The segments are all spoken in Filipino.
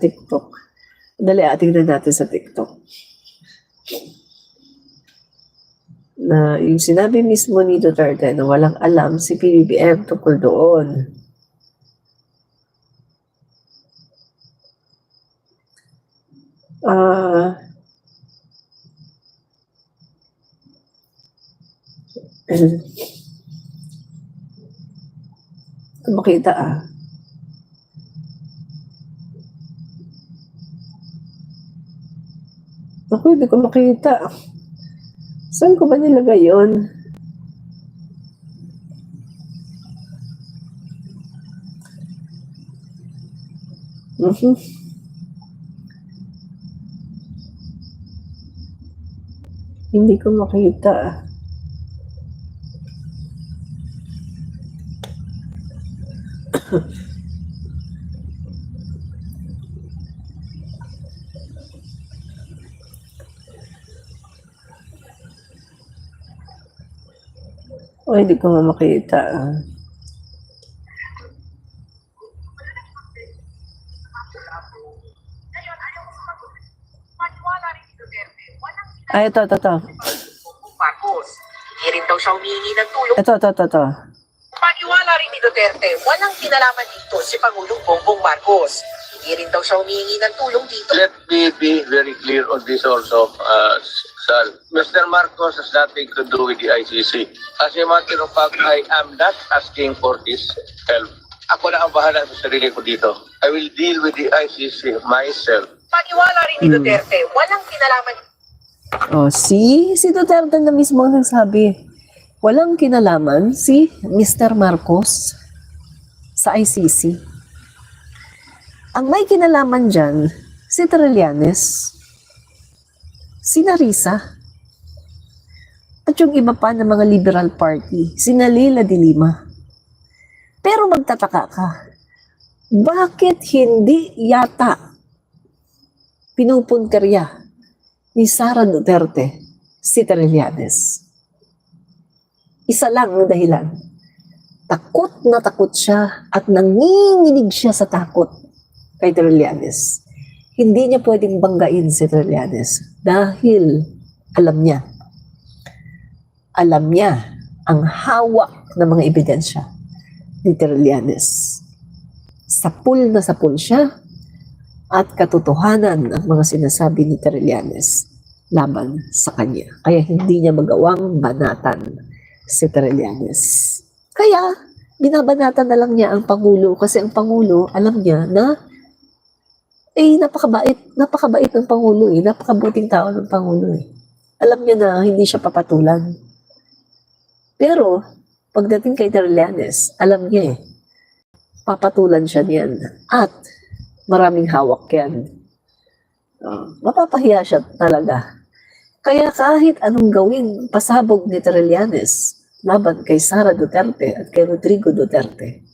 TikTok. Dali, ating na natin sa TikTok. Na yung sinabi mismo ni Duterte na walang alam si PBBM tungkol doon. Ah... Ito makita ah. Ako, hindi ko makita. Saan ko ba nilagay yun? Mhm. Hindi ko makita. O, hindi ko nga makita. ah. Ay, ito, ito, ito. Marcos. Hindi rin daw siya humihingi ng tulong. Ito, ito, ito, ito. Paniwala rin ni Duterte, walang kinalaman dito si Pangulong Bongbong Marcos. Hindi rin daw siya humihingi ng tulong dito. Let me be very clear on this also, uh, Sal. Mr. Marcos has nothing to do with the ICC. As a matter of fact, I am not asking for his help. Ako na ang bahala sa sarili ko dito. I will deal with the ICC myself. Paniwala rin ni Hmm. Duterte, walang kinalaman Oh, si si Duterte na mismo ang nagsabi. Walang kinalaman si Mr. Marcos sa ICC. Ang may kinalaman dyan, si Trillanes, si Narisa, at yung iba pa ng mga liberal party, si Nalila de Lima. Pero magtataka ka, bakit hindi yata pinupunterya ni Sara Duterte si Trillanes. Isa lang ang dahilan. Takot na takot siya at nanginginig siya sa takot kay Trillanes. Hindi niya pwedeng banggain si Trillanes dahil alam niya. Alam niya ang hawak ng mga ebidensya ni Trillanes. Sapul na sapul siya at katotohanan ang mga sinasabi ni Trillanes laban sa kanya. Kaya hindi niya magawang banatan si Trillanes. Kaya binabanatan na lang niya ang Pangulo kasi ang Pangulo alam niya na eh napakabait, napakabait ng Pangulo eh, napakabuting tao ng Pangulo eh. Alam niya na hindi siya papatulan. Pero pagdating kay Trillanes, alam niya eh, papatulan siya niyan. At maraming hawak yan. Uh, mapapahiya siya talaga. Kaya kahit anong gawin, pasabog ni Trillanes laban kay Sara Duterte at kay Rodrigo Duterte,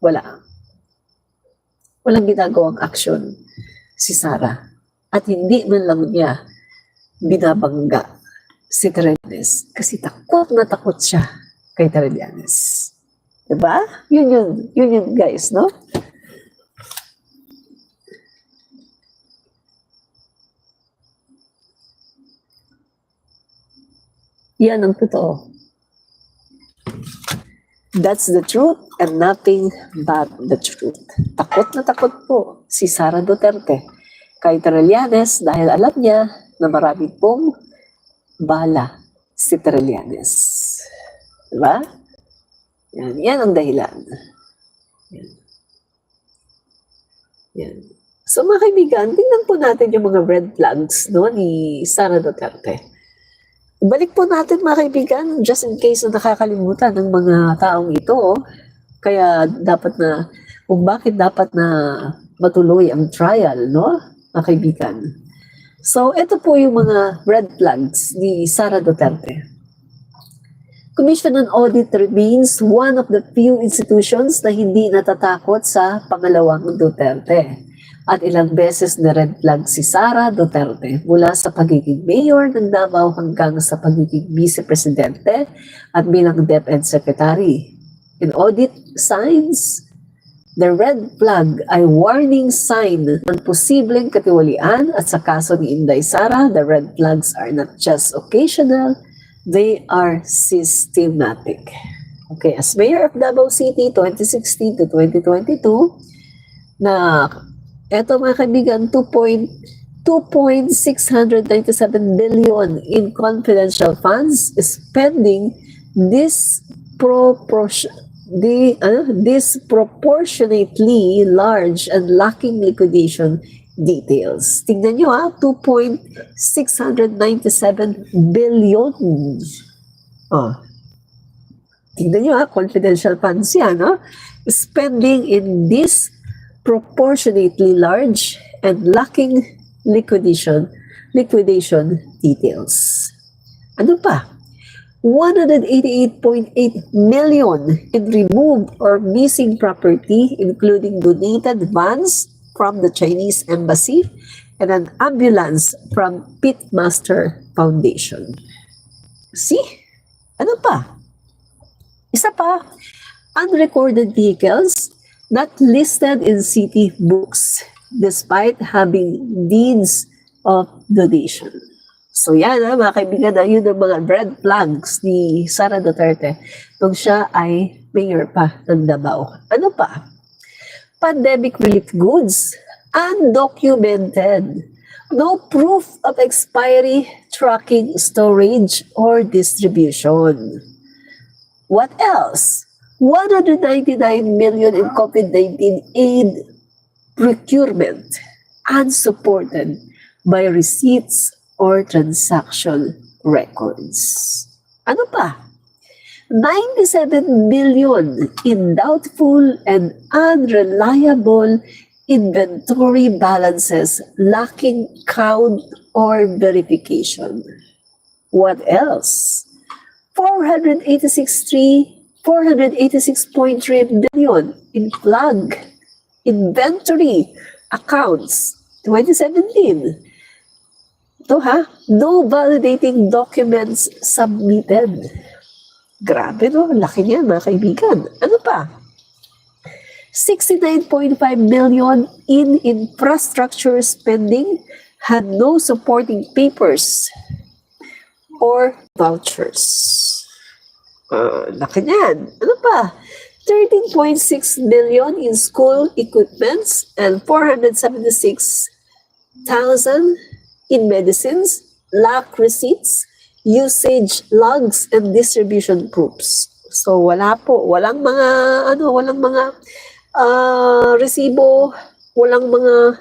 wala. Walang ginagawang aksyon si Sara. At hindi man lang niya binabangga si Trillanes kasi takot na takot siya kay Trillanes. Diba? Yun yun, yun yun guys, no? Yan ang totoo. That's the truth and nothing but the truth. Takot na takot po si Sara Duterte kay Trillanes dahil alam niya na marami pong bala si Trillanes. Diba? Yan, yan ang dahilan. Yan. Yan. So mga kaibigan, tingnan po natin yung mga red flags no, ni Sara Duterte. Ibalik po natin mga kaibigan, just in case na nakakalimutan ng mga taong ito. Kaya dapat na, kung bakit dapat na matuloy ang trial, no? Mga kaibigan. So, ito po yung mga red flags ni Sara Duterte. Commission on Audit remains one of the few institutions na hindi natatakot sa pangalawang Duterte. At ilang beses na red flag si Sara Duterte mula sa pagiging mayor ng Davao hanggang sa pagiging vice-presidente at bilang DepEd Secretary. In audit signs, The red flag ay warning sign ng posibleng katiwalian at sa kaso ni Inday Sara, the red flags are not just occasional, they are systematic. Okay, as Mayor of Davao City 2016 to 2022, na eto mga kaibigan, 2. 2.697 billion in confidential funds spending disproportion the ano, disproportionately large and lacking liquidation details. Tingnan nyo ha, 2.697 billion. Oh. Tingnan nyo ha, confidential funds yan, no? Spending in disproportionately large and lacking liquidation liquidation details. Ano pa? 188.8 million in removed or missing property including donated vans from the Chinese embassy and an ambulance from Pitmaster Foundation. See? Ano pa? Isa pa, unrecorded vehicles not listed in city books despite having deeds of donation. So yan ha, mga kaibigan, na yun ang mga red flags ni Sara Duterte nung siya ay mayor pa ng Davao. Ano pa? Pandemic relief goods, undocumented. No proof of expiry, tracking, storage, or distribution. What else? 199 million in COVID-19 aid procurement unsupported by receipts or transaction records. Ano pa? 97 billion in doubtful and unreliable inventory balances lacking count or verification. What else? 486.3 486.3 billion in plug inventory accounts 2017. Ito ha, no validating documents submitted. Grabe no, laki niyan mga kaibigan. Ano pa? 69.5 million in infrastructure spending had no supporting papers or vouchers. Uh, laki niyan. Ano pa? 13.6 billion in school equipments and 476,000 in medicines, lack receipts, usage logs, and distribution proofs. So wala po, walang mga ano, walang mga ah, resibo, walang mga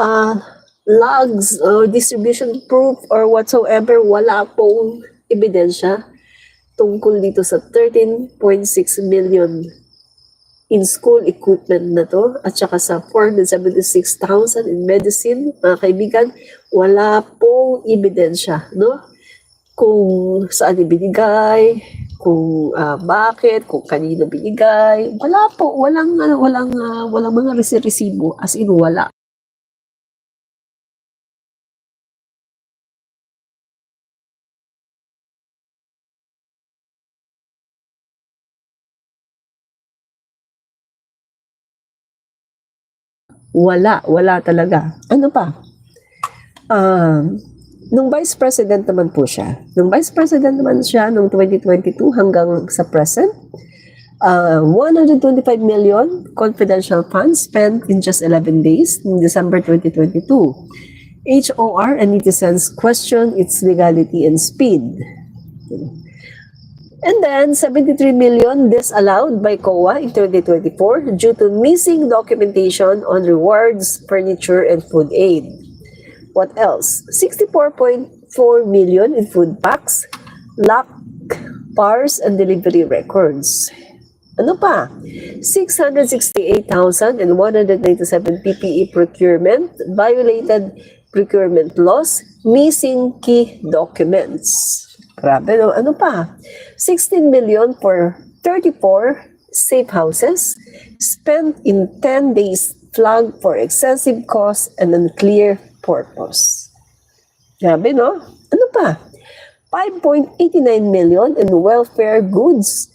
ah, logs or distribution proof or whatsoever, wala pong ebidensya tungkol dito sa 13.6 million in school equipment na to at saka sa 476,000 in medicine, mga kaibigan, wala pong ebidensya, no? Kung saan ibinigay, kung ah, bakit, kung kanino binigay, wala po, walang walang ah, walang mga resi- resibo as in wala. Wala, wala talaga. Ano pa? Um, nung vice president naman po siya, nung vice president naman siya nung 2022 hanggang sa present, uh, 125 million confidential funds spent in just 11 days in December 2022. HOR and netizens question its legality and speed. And then, 73 million disallowed by COA in 2024 due to missing documentation on rewards, furniture, and food aid. What else? 64.4 million in food packs, lack bars and delivery records. Ano pa? 668,197 PPE procurement, violated procurement laws, missing key documents. Grabe, no? Ano pa? 16 million for 34 safe houses spent in 10 days flagged for excessive cost and unclear purpose. Grabe, no? Ano pa? 5.89 million in welfare goods,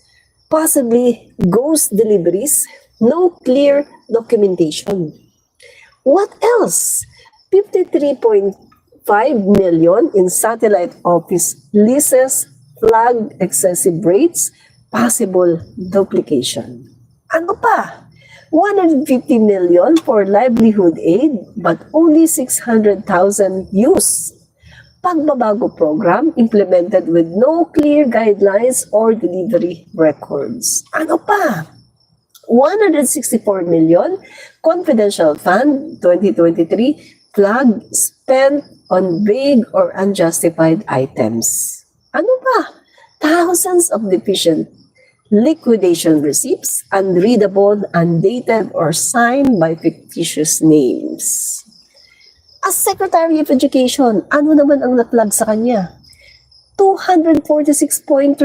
possibly ghost deliveries No clear documentation. What else? 53.5 million in satellite office leases, flag excessive rates, possible duplication. Ano pa? 150 million for livelihood aid but only 600,000 used. Pagbabago program implemented with no clear guidelines or delivery records. Ano pa? 164 million confidential fund 2023 flag spent on vague or unjustified items. Ano pa? Thousands of deficient liquidation receipts, unreadable, undated, or signed by fictitious names. As Secretary of Education, ano naman ang naplag sa kanya? 246.13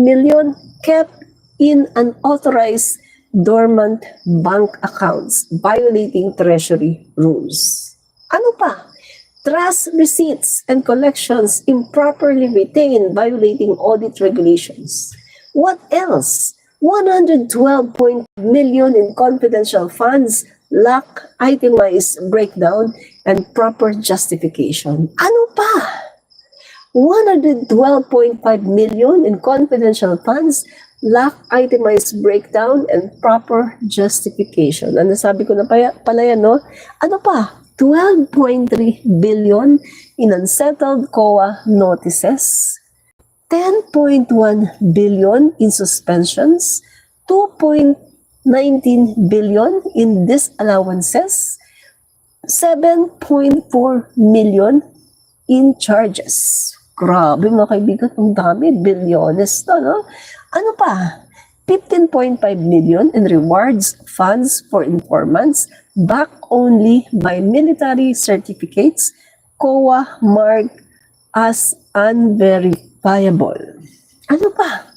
million kept in unauthorized dormant bank accounts violating treasury rules. Ano pa? Trust receipts and collections improperly retained violating audit regulations. What else? 112 million in confidential funds lack itemized breakdown and proper justification. Ano pa? 112.5 million in confidential funds lack itemized breakdown and proper justification. Ano sabi ko na pa, pala yan, no? Ano pa? 12.3 billion in unsettled COA notices, 10.1 billion in suspensions, 2.19 billion in disallowances, 7.4 million in charges. Grabe mga kaibigan, ang dami, bilyones to, no? Ano pa? 15.5 million in rewards funds for informants backed only by military certificates COA marked as unverifiable. Ano pa?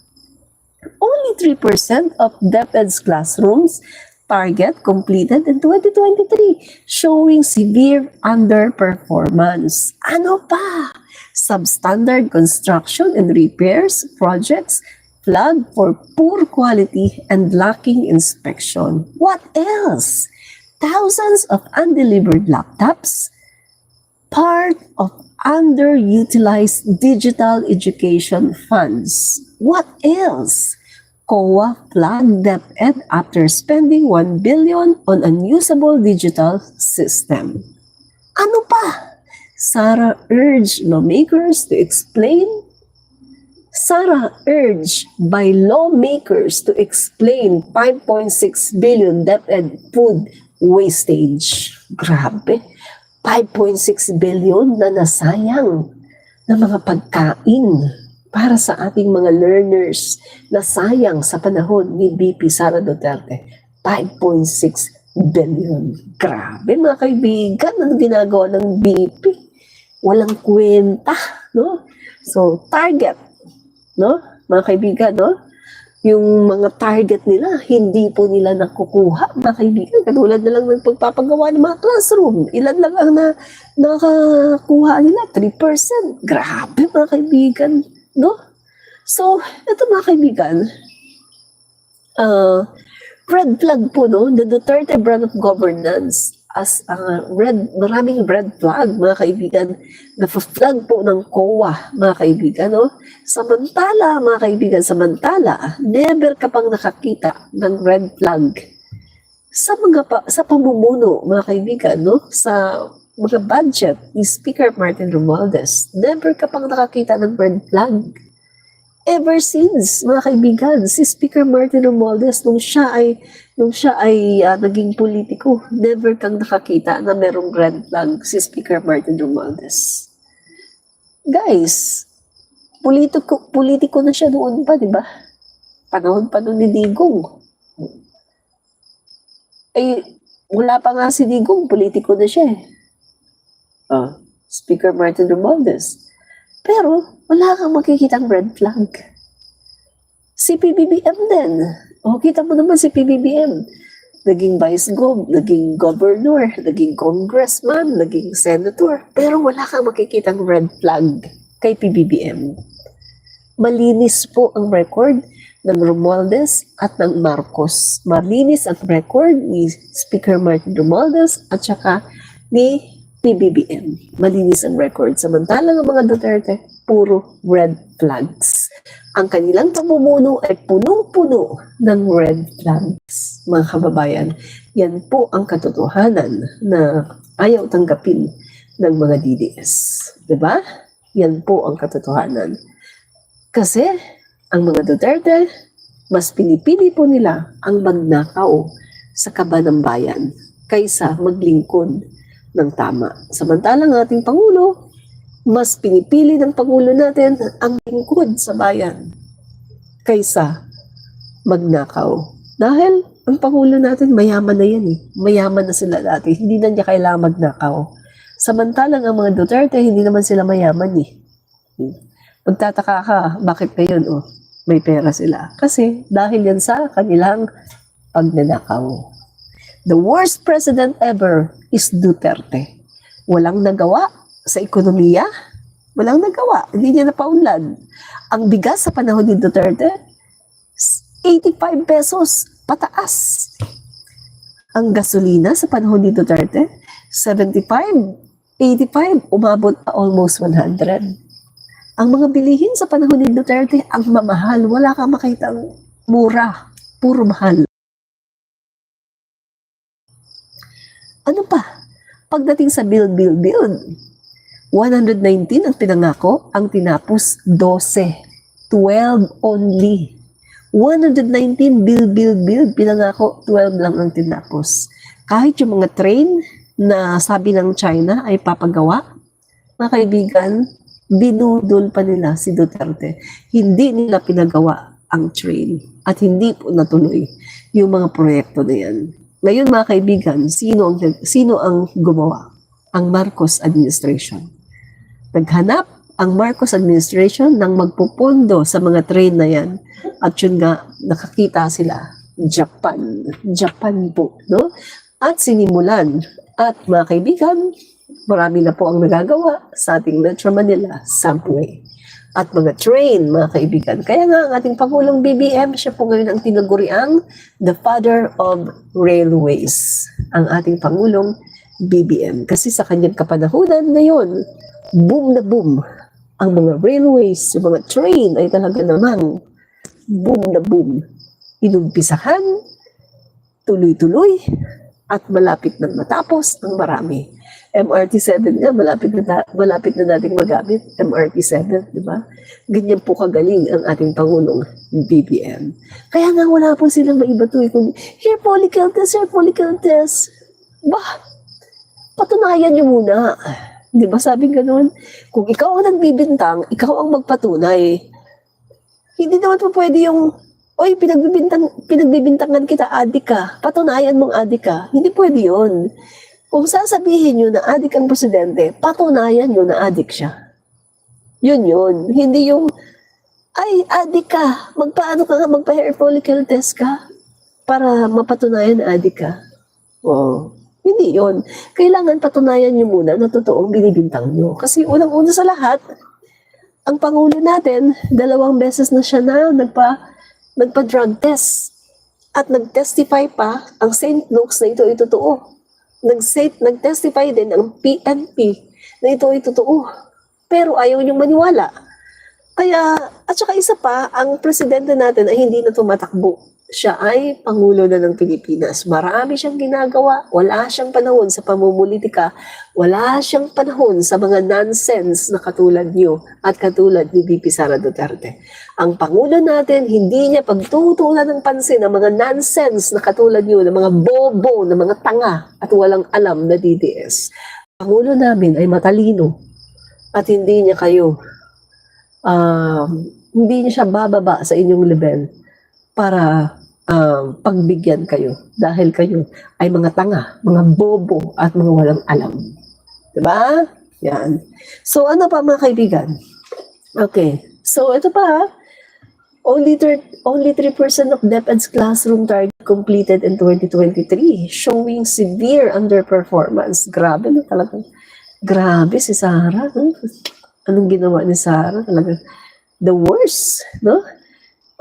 Only 3% of DepEd's classrooms target completed in 2023, showing severe underperformance. Ano pa? Substandard construction and repairs projects flagged for poor quality and lacking inspection. What else? Thousands of undelivered laptops, part of underutilized digital education funds. What else? COA flagged DepEd after spending 1 billion on unusable digital system. Ano pa? Sara urged lawmakers to explain Sara urged by lawmakers to explain 5.6 billion DepEd food wastage. Grabe. 5.6 billion na nasayang na mga pagkain para sa ating mga learners na sayang sa panahon ni BP Sara Duterte. 5.6 billion. Grabe mga kaibigan, ano ginagawa ng BP? Walang kwenta, no? So, target, no? Mga kaibigan, no? Yung mga target nila, hindi po nila nakukuha, mga kaibigan. Katulad na lang ng pagpapagawa ng mga classroom. Ilan lang ang na, nakakuha nila? 3%. Grabe, mga kaibigan, no? So, ito mga kaibigan, uh, red flag po, no? The Duterte brand of governance as uh, red, maraming red flag, mga kaibigan, na flag po ng COA, mga kaibigan, no? Samantala, mga kaibigan, samantala, never ka pang nakakita ng red flag sa mga pa, sa pamumuno, mga kaibigan, no? Sa mga budget ni Speaker Martin Romualdez, never ka pang nakakita ng red flag. Ever since, mga kaibigan, si Speaker Martin Romualdez, nung siya ay, nung siya ay ah, naging politiko, never kang nakakita na merong red flag si Speaker Martin Romualdez. Guys, politiko, politiko na siya noon pa, di ba? Panahon pa noon ni Digong. Eh, wala pa nga si Digong, politiko na siya eh. Ah, Speaker Martin Romualdez. Pero, wala kang makikitang red flag. Si PBBM din. O, kita mo naman si PBBM. Naging vice gov, naging governor, naging congressman, naging senator. Pero wala kang makikitang red flag kay PBBM. Malinis po ang record ng Romualdez at ng Marcos. Malinis at record ni Speaker Martin Romualdez at saka ni PBBM. Malinis ang record. Samantalang ang mga Duterte, puro red flags. Ang kanilang pamumuno ay punong-puno ng red flags. Mga kababayan, yan po ang katotohanan na ayaw tanggapin ng mga DDS. ba? Yan po ang katotohanan. Kasi ang mga Duterte, mas pinipili po nila ang magnakaw sa kaba ng bayan kaysa maglingkod ng tama. Samantalang ating Pangulo, mas pinipili ng Pangulo natin ang lingkod sa bayan kaysa magnakaw. Dahil ang Pangulo natin, mayaman na yan eh. Mayaman na sila dati. Hindi na niya kailangan magnakaw. Samantalang ang mga Duterte, hindi naman sila mayaman eh. Magtataka ka, bakit ngayon oh, may pera sila? Kasi dahil yan sa kanilang pagnanakaw. The worst president ever is Duterte. Walang nagawa sa ekonomiya. Walang nagawa. Hindi niya napaunlad. Ang bigas sa panahon ni Duterte, 85 pesos pataas. Ang gasolina sa panahon ni Duterte, 75, 85, umabot pa almost 100. Ang mga bilihin sa panahon ni Duterte, ang mamahal. Wala kang makitang mura. Puro mahal. Ano pa? Pagdating sa build, build, build, 119 ang pinangako, ang tinapos 12. 12 only. 119 build, build, build, pinangako 12 lang ang tinapos. Kahit yung mga train na sabi ng China ay papagawa, mga kaibigan, binudol pa nila si Duterte. Hindi nila pinagawa ang train at hindi po natuloy yung mga proyekto na yan. Ngayon mga kaibigan, sino ang, sino ang gumawa? Ang Marcos administration. Naghanap ang Marcos administration ng magpupondo sa mga train na yan. At yun nga, nakakita sila. Japan. Japan po. No? At sinimulan. At mga kaibigan, marami na po ang nagagawa sa ating Metro Manila subway. At mga train, mga kaibigan. Kaya nga ang ating Pangulong BBM, siya po ngayon ang tinaguriang the father of railways. Ang ating Pangulong BBM. Kasi sa kanyang kapanahunan ngayon, boom na boom. Ang mga railways, yung mga train ay talaga namang boom na boom. Inumpisahan, tuloy-tuloy, at malapit nang matapos ang marami. MRT7 nga, malapit na, malapit na nating magamit. MRT7, di ba? Ganyan po kagaling ang ating Pangulong BBM. Kaya nga wala po silang maiba to. eh, Kung, here follicle here follicle. Bah, patunayan nyo muna. Di ba sabi ganun? Kung ikaw ang nagbibintang, ikaw ang magpatunay. Hindi naman po pwede yung, oy, pinagbibintang, pinagbibintangan kita, adik ka. Patunayan mong adik ka. Hindi pwede yun. Kung sasabihin nyo na adik ang presidente, patunayan nyo na adik siya. Yun yun. Hindi yung, ay, adik ka. Magpaano ka nga, magpa-hair follicle test ka para mapatunayan na adik ka. Oo. Hindi yon. Kailangan patunayan nyo muna na totoong binibintang nyo. Kasi unang-una sa lahat, ang Pangulo natin, dalawang beses na siya na nagpa, nagpa-drug test. At nag-testify pa ang St. Luke's na ito ay totoo. Nag-set, nag-testify din ang PNP na ito ay totoo. Pero ayaw niyong maniwala. Kaya, at saka isa pa, ang presidente natin ay hindi na tumatakbo. Siya ay Pangulo na ng Pilipinas. Marami siyang ginagawa. Wala siyang panahon sa pamumulitika. Wala siyang panahon sa mga nonsense na katulad niyo at katulad ni VP Sara Duterte. Ang Pangulo natin, hindi niya pagtutulan ng pansin ang mga nonsense na katulad niyo, ng mga bobo, ng mga tanga at walang alam na DDS. Pangulo namin ay matalino at hindi niya kayo um, hindi niya siya bababa sa inyong level para um, pagbigyan kayo dahil kayo ay mga tanga, mga bobo at mga walang alam. Diba? Yan. So ano pa mga kaibigan? Okay. So ito pa. Only, thir- only 3% of DepEd's classroom target completed in 2023, showing severe underperformance. Grabe na talaga. Grabe si Sarah. No? Anong ginawa ni Sarah? Talaga the worst. No?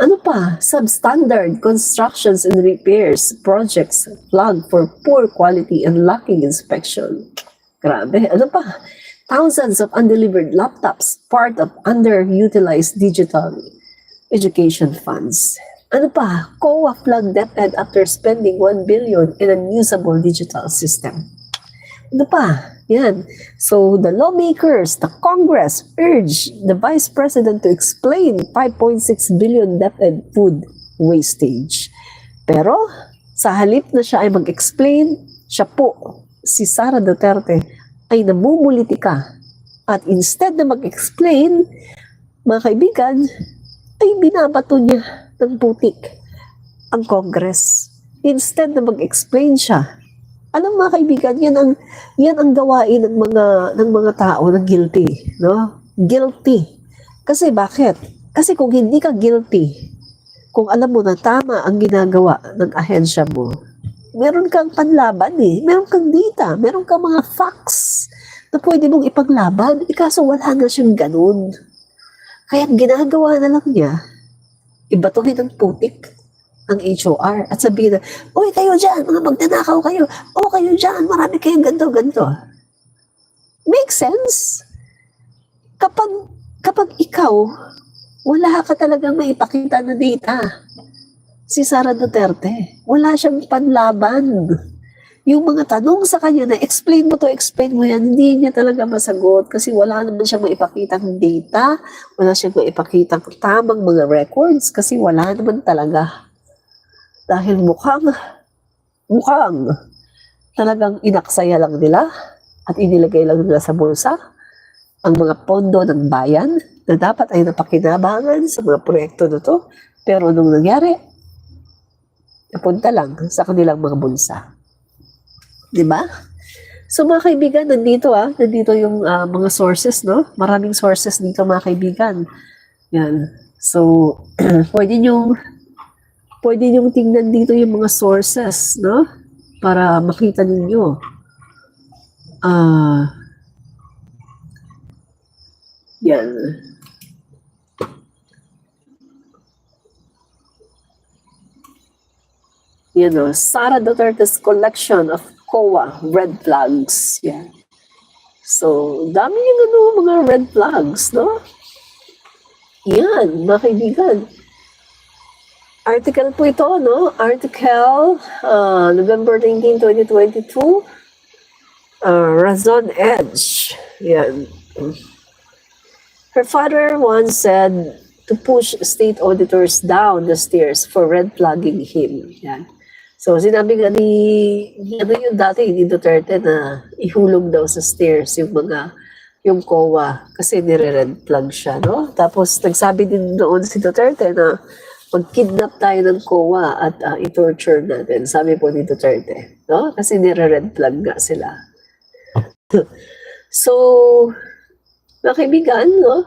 Ano pa? Substandard constructions and repairs projects flagged for poor quality and lacking inspection. Grabe. Ano pa? Thousands of undelivered laptops, part of underutilized digital education funds. Ano pa? COA flood DepEd after spending 1 billion in unusable digital system. Ano pa? Yan. So, the lawmakers, the Congress urge the Vice President to explain 5.6 billion DepEd food wastage. Pero, sa halip na siya ay mag-explain, siya po, si Sara Duterte, ay namumulitika. At instead na mag-explain, mga kaibigan, ay binabato niya ng putik ang Congress. Instead na mag-explain siya, alam mga kaibigan, yan ang yan ang gawain ng mga ng mga tao na guilty, no? Guilty. Kasi bakit? Kasi kung hindi ka guilty, kung alam mo na tama ang ginagawa ng ahensya mo, meron kang panlaban eh. Meron kang data, meron kang mga facts na pwede mong ipaglaban. Eh, kaso wala na siyang ganun. Kaya ang ginagawa na lang niya, ibatuhin ng putik ang HOR at sabihin na, Uy, kayo dyan, mga magnanakaw kayo. O, kayo dyan, marami kayong ganito, ganito. Makes sense? Kapag, kapag ikaw, wala ka talagang maipakita na data. Si Sara Duterte, wala siyang panlaban. Yung mga tanong sa kanya na explain mo to, explain mo yan, hindi niya talaga masagot kasi wala naman siyang maipakitang data, wala siyang maipakitang tamang mga records kasi wala naman talaga. Dahil mukhang, mukhang talagang inaksaya lang nila at inilagay lang nila sa bulsa ang mga pondo ng bayan na dapat ay napakinabangan sa mga proyekto na to. Pero nung nangyari, napunta lang sa kanilang mga bulsa. Di ba? So mga kaibigan, nandito ah, nandito yung ah, mga sources, no? Maraming sources dito mga kaibigan. Yan. So, pwede nyo, pwede nyo tingnan dito yung mga sources, no? Para makita ninyo. Ah, yan. Yan o, Sara Duterte's collection of COA red flags. Yan. So, dami yung ano, mga red flags, no? Yan, mga kaibigan. Article po ito, no? Article uh, November 19, 2022. Uh, Razon Edge. Yan. Her father once said to push state auditors down the stairs for red flagging him. Yan. So, sinabi nga ni, ano yung dati, ni Duterte na ihulog daw sa stairs yung mga, yung COA kasi nire-red flag siya, no? Tapos, nagsabi din doon si Duterte na mag-kidnap tayo ng COA at uh, i-torture natin. Sabi po ni Duterte, no? Kasi nire-red flag nga sila. so, mga kaibigan, no?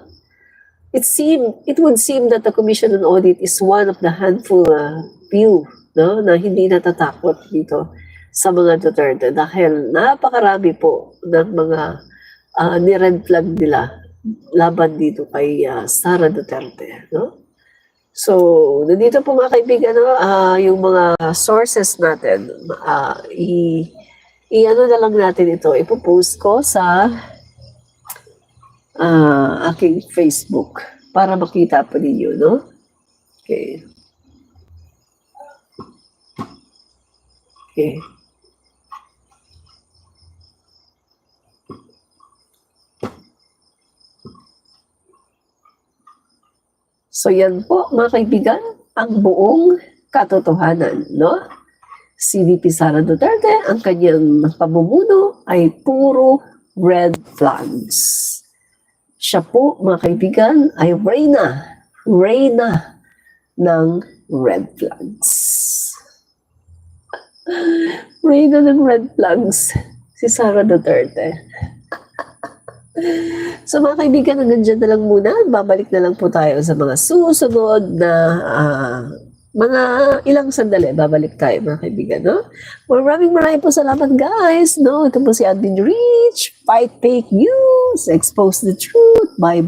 It seem it would seem that the Commission on Audit is one of the handful uh, few no, na hindi natatakot dito sa mga Duterte dahil napakarami po ng mga uh, ni-red flag nila laban dito kay uh, Sara Duterte. No? So, nandito po mga kaibigan, no, ah, yung mga sources natin, ah, i, i-ano na lang natin ito, ipopost ko sa ah, aking Facebook para makita po ninyo, no? Okay. Okay. So yan po mga kaibigan, ang buong katotohanan, no? Si VP Sara Duterte, ang kanyang pamumuno ay puro red flags. Siya po, mga kaibigan, ay reyna, reyna ng red flags. Reyna ng red flags, si Sara Duterte. So mga kaibigan, hanggang dyan na lang muna. Babalik na lang po tayo sa mga susunod na ah, mga ilang sandali. Babalik tayo mga kaibigan, no? Maraming maraming po salamat guys, no? Ito po si Admin Rich, Fight Fake News, Expose the Truth, Bye